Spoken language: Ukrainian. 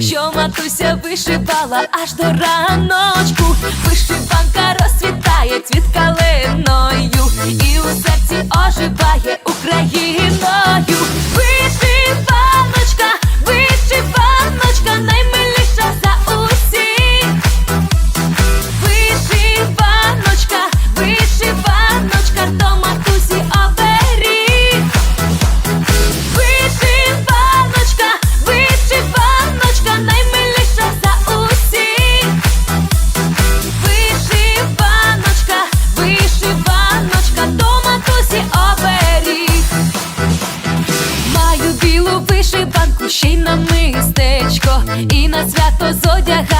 що матуся вишивала аж до раночку. Ще на мистечко, і на свято зодяг.